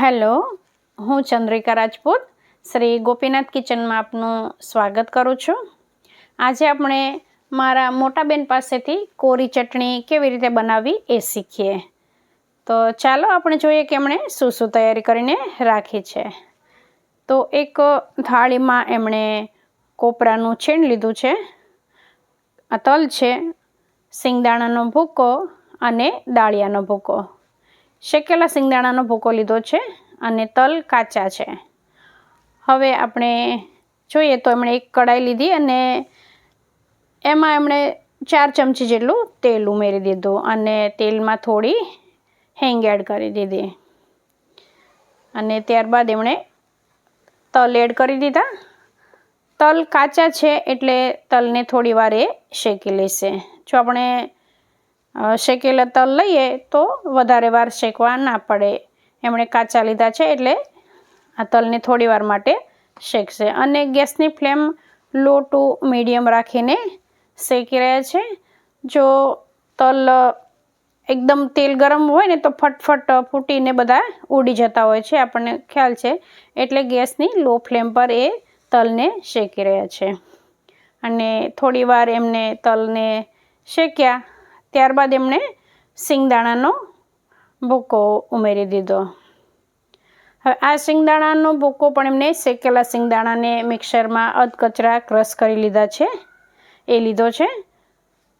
Hello, હું ચંદ્રિકા રાજપૂત, શ્રી ગોપીનાથ કિચનમાં આપનું સ્વાગત કરું છું. આજે આપણે મારા મોટા બેન પાસેથી કોરી ચટણી કેવી રીતે બનાવવી એ શીખીએ. તો ચાલો આપણે જોઈએ કે એમણે શું શું તૈયારી કરીને રાખી છે. તો એક થાળીમાં એમણે કોપરાનું છીણ લીધું છે, આ તલ છે, સિંગદાણાનો ભૂકો અને દાળિયાનો ભૂકો. શેકેલા સિંગદાણાનો ભૂકો લીધો છે અને તલ કાચા છે. હવે આપણે જોઈએ તો એમણે એક કડાઈ લીધી અને એમાં એમણે ચાર ચમચી જેટલું તેલ ઉમેરી દીધું અને તેલમાં થોડી હેંગ એડ કરી દીધી. અને ત્યારબાદ એમણે તલ એડ કરી દીધા. તલ કાચા છે એટલે તલને થોડી વાર એ શેકી લેશે. જો આપણે શેકેલા તલ લઈએ તો વધારે વાર શેકવા ના પડે. એમણે કાચા લીધા છે એટલે આ તલને થોડી વાર માટે શેકશે. અને ગેસની ફ્લેમ લો ટુ મીડિયમ રાખીને શેકી રહ્યા છે. જો તલ એકદમ તેલ ગરમ હોય ને તો ફટફટ ફૂટીને બધા ઉડી જતા હોય છે, આપણને ખ્યાલ છે. એટલે ગેસની લો ફ્લેમ પર એ તલને શેકી રહ્યા છે. અને થોડી વાર એમને તલને શેક્યા ત્યારબાદ એમણે સિંગદાણાનો ભૂકો ઉમેરી દીધો. હવે આ સિંગદાણાનો ભૂકો પણ એમને શેકેલા સિંગદાણાને મિક્સરમાં અધકચરા ક્રશ કરી લીધા છે. એ લીધો છે.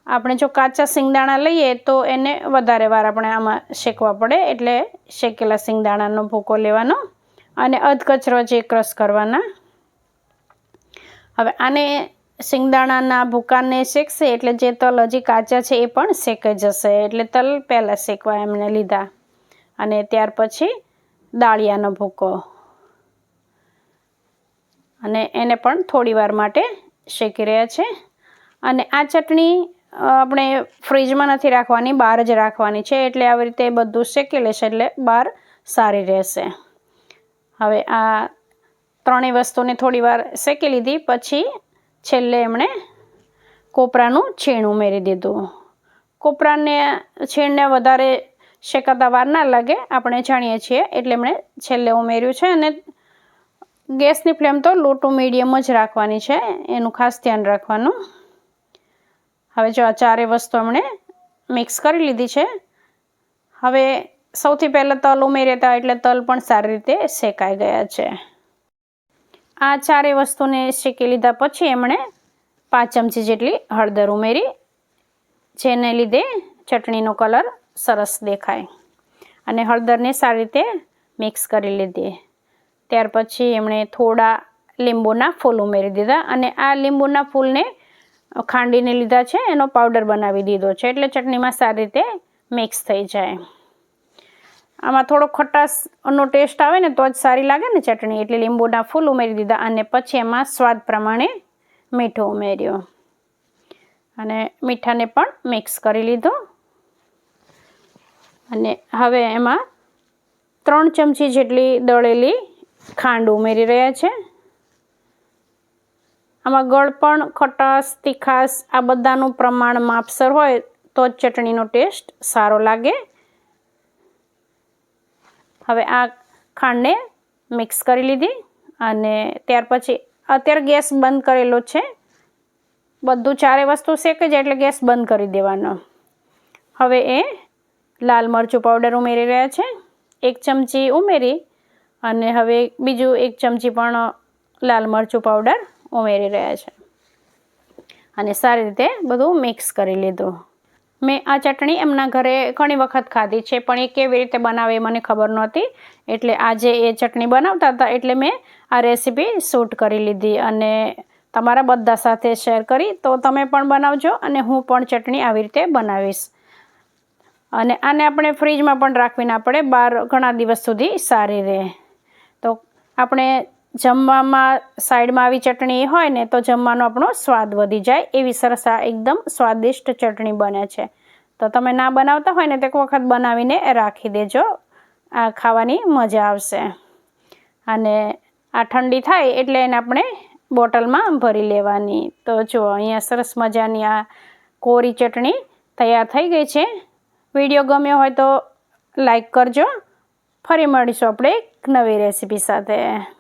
આપણે જો કાચા સિંગદાણા લઈએ તો એને વધારે વાર આપણે આમાં શેકવા પડે એટલે શેકેલા સિંગદાણાનો ભૂકો લેવાનો અને અધકચરો જે ક્રશ કરવાના. હવે આને સિંગદાણાના ભૂકાને શેકશે એટલે જે તલ હજી કાચા છે એ પણ શેકાઈ જશે. એટલે તલ પહેલાં શેકવા એમને લીધા. અને ત્યાર પછી દાળિયાનો ભૂકો. અને એને પણ થોડીવાર માટે શેકી રહ્યા છે. અને આ ચટણી આપણે ફ્રીજમાં નથી રાખવાની, બહાર જ રાખવાની છે. એટલે આવી રીતે બધું શેકી લેશે એટલે બહાર સારી રહેશે. હવે આ ત્રણેય વસ્તુને થોડીવાર શેકી લીધી. પછી છેલ્લે એમણે કોપરાનું છીણ ઉમેરી દીધું. કોપરાને છીણને વધારે શેકાતા વાર ના લાગે, આપણે જાણીએ છીએ, એટલે એમણે છેલ્લે ઉમેર્યું છે અને ગેસની ફ્લેમ તો લો ટુ મીડિયમ જ રાખવાની છે, એનું ખાસ ધ્યાન રાખવાનું. હવે જો આ ચારે વસ્તુ એમણે મિક્સ કરી લીધી છે. હવે સૌથી પહેલાં તલ ઉમેર્યા હતા, એટલે તલ પણ સારી રીતે શેકાઈ ગયા છે. આ ચારે વસ્તુને શેકી લીધા પછી એમણે પાંચ ચમચી જેટલી હળદર ઉમેરી, જેને લીધે ચટણીનો કલર સરસ દેખાય. અને હળદરને સારી રીતે મિક્સ કરી લીધી. ત્યાર પછી એમણે થોડા લીંબુના ફૂલ ઉમેરી દીધા અને આ લીંબુના ફૂલને ખાંડીને લીધા છે, એનો પાવડર બનાવી દીધો છે, એટલે ચટણીમાં સારી રીતે મિક્સ થઈ જાય. આમાં થોડો ખટાશનો ટેસ્ટ આવે ને તો જ સારી લાગે ને ચટણી. એટલે લીંબુના ફૂલ ઉમેરી દીધા અને પછી એમાં સ્વાદ પ્રમાણે મીઠું ઉમેર્યું. અને મીઠાને પણ મિક્સ કરી લીધો. અને હવે એમાં ત્રણ ચમચી જેટલી દળેલી ખાંડ ઉમેરી રહ્યા છે. આમાં ગળપણ ખટાશ, તીખાશ આ બધાનું પ્રમાણ માપસર હોય તો જ ચટણીનો ટેસ્ટ સારો લાગે. હવે આ ખાંડને મિક્સ કરી લીધી અને ત્યાર પછી અત્યારે ગેસ બંધ કરેલો છે. બધું ચારે વસ્તુ શેકે જ એટલે ગેસ બંધ કરી દેવાનો. હવે એ લાલ મરચું પાવડર ઉમેરી રહ્યા છે. એક ચમચી ઉમેરી અને હવે બીજું એક ચમચી પણ લાલ મરચું પાવડર ઉમેરી રહ્યા છે. અને સારી રીતે બધું મિક્સ કરી લીધું. મેં આ ચટણી એમના ઘરે ઘણી વખત ખાધી છે, પણ એ કેવી રીતે બનાવે મને ખબર નહોતી. એટલે આજે એ ચટણી બનાવતા હતા એટલે મેં આ રેસીપી શૂટ કરી લીધી અને તમારા બધા સાથે શેર કરી. તો તમે પણ બનાવજો અને હું પણ ચટણી આવી રીતે બનાવીશ. અને આને આપણે ફ્રીજમાં પણ રાખવીને આપણે બહાર ઘણા દિવસ સુધી સારી રહે. તો આપણે જમવામાં સાઈડમાં આવી ચટણી હોય ને, તો જમવાનો આપણો સ્વાદ વધી જાય એવી સરસ આ એકદમ સ્વાદિષ્ટ ચટણી બને છે. તો તમે ના બનાવતા હોય ને, તો એક વખત બનાવીને રાખી દેજો. આ ખાવાની મજા આવશે. અને આ ઠંડી થાય એટલે એને આપણે બોટલમાં ભરી લેવાની. તો જુઓ અહીંયા સરસ મજાની આ કોરી ચટણી તૈયાર થઈ ગઈ છે. વીડિયો ગમ્યો હોય તો લાઈક કરજો. ફરી મળીશું આપણે એક નવી રેસીપી સાથે.